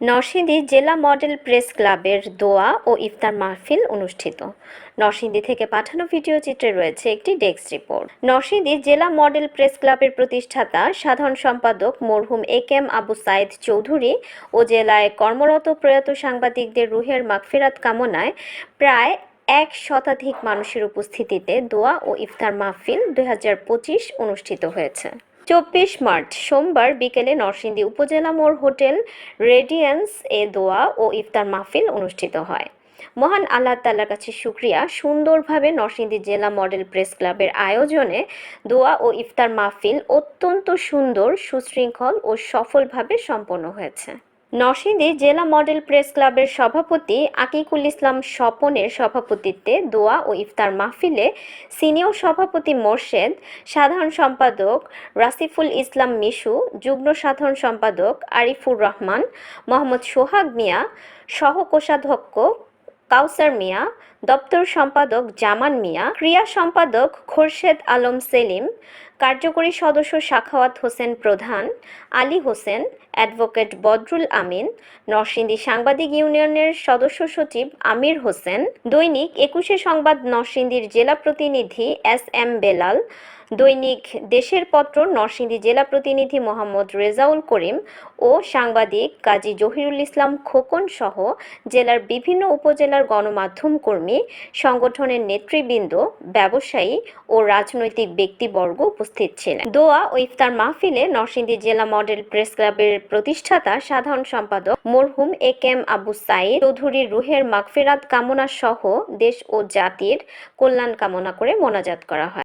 নরসিংদী জেলা model press ক্লাবের দোয়া ও ইফতার মাহফিল অনুষ্ঠিত। নরসিংদী থেকে পাঠানো ভিডিও চিত্রে রয়েছে একটি ডেস্ক রিপোর্ট। নরসিংদী জেলা মডেল প্রেস ক্লাবের প্রতিষ্ঠাতা, সাধারণ সম্পাদক মরহুম A K M Abu Sayeed Chowdhury ও জেলায় কর্মরত প্রয়াত সাংবাদিকদের রুহের মাগফিরাত কামনায় প্রায় এক শতাধিক মানুষের উপস্থিতিতে দোয়া ও ইফতার মাহফিল দু হাজার পঁচিশ অনুষ্ঠিত হয়েছে। চব্বিশ মার্চ সোমবার বিকেলে নরসিংদী উপজেলা মোড় হোটেল রেডিয়েন্স এ দোয়া ও ইফতার মাহফিল অনুষ্ঠিত হয়। মহান আল্লাহ তাল্লার কাছে সুক্রিয়া সুন্দরভাবে নরসিংদী জেলা মডেল প্রেস ক্লাবের আয়োজনে দোয়া ও ইফতার মাহফিল অত্যন্ত সুন্দর, সুশৃঙ্খল ও সফলভাবে সম্পন্ন হয়েছে। নরসিংদী জেলা মডেল প্রেস ক্লাবের সভাপতি আকিকুল ইসলাম স্বপনের সভাপতিত্বে দোয়া ও ইফতার মাহফিলে সিনিয়র সভাপতি মোর্শেদ, সাধারণ সম্পাদক রাসিফুল ইসলাম মিশু, যুগ্ম সাধারণ সম্পাদক আরিফুর রহমান, মোহাম্মদ সোহাগ মিয়া, সহ কোষাধ্যক্ষ কাউসার মিয়া, দপ্তর সম্পাদক জামান মিয়া, ক্রিয়া সম্পাদক খোরশেদ আলম সেলিম কার্যকরী সদস্য সাখাওয়াত হোসেন প্রধান, আলী হোসেন, অ্যাডভোকেট বদরুল আমিন, নরসিংদী সাংবাদিক ইউনিয়নের সদস্য সচিব আমির হোসেন, দৈনিক একুশে সংবাদ নরসিংদীর জেলা প্রতিনিধি এস এম বেলাল দৈনিক দেশের পত্র নরসিংদী জেলা প্রতিনিধি মোহাম্মদ রেজাউল করিম ও সাংবাদিক কাজী জহিরুল ইসলাম খোকন সহ জেলার বিভিন্ন উপজেলার গণমাধ্যম কর্মী, সংগঠনের নেতৃবৃন্দ, ব্যবসায়ী ও রাজনৈতিক ব্যক্তিবর্গ উপস্থিত ছিলেন। দোয়া ও ইফতার মাহফিলে নরসিংদী জেলা মডেল প্রেস ক্লাবের প্রতিষ্ঠাতা, সাধারণ সম্পাদক মরহুম A K M Abu Sayeed চৌধুরীর রুহের মাগফিরাত কামনা সহ দেশ ও জাতির কল্যাণ কামনা করে মোনাজাত করা হয়।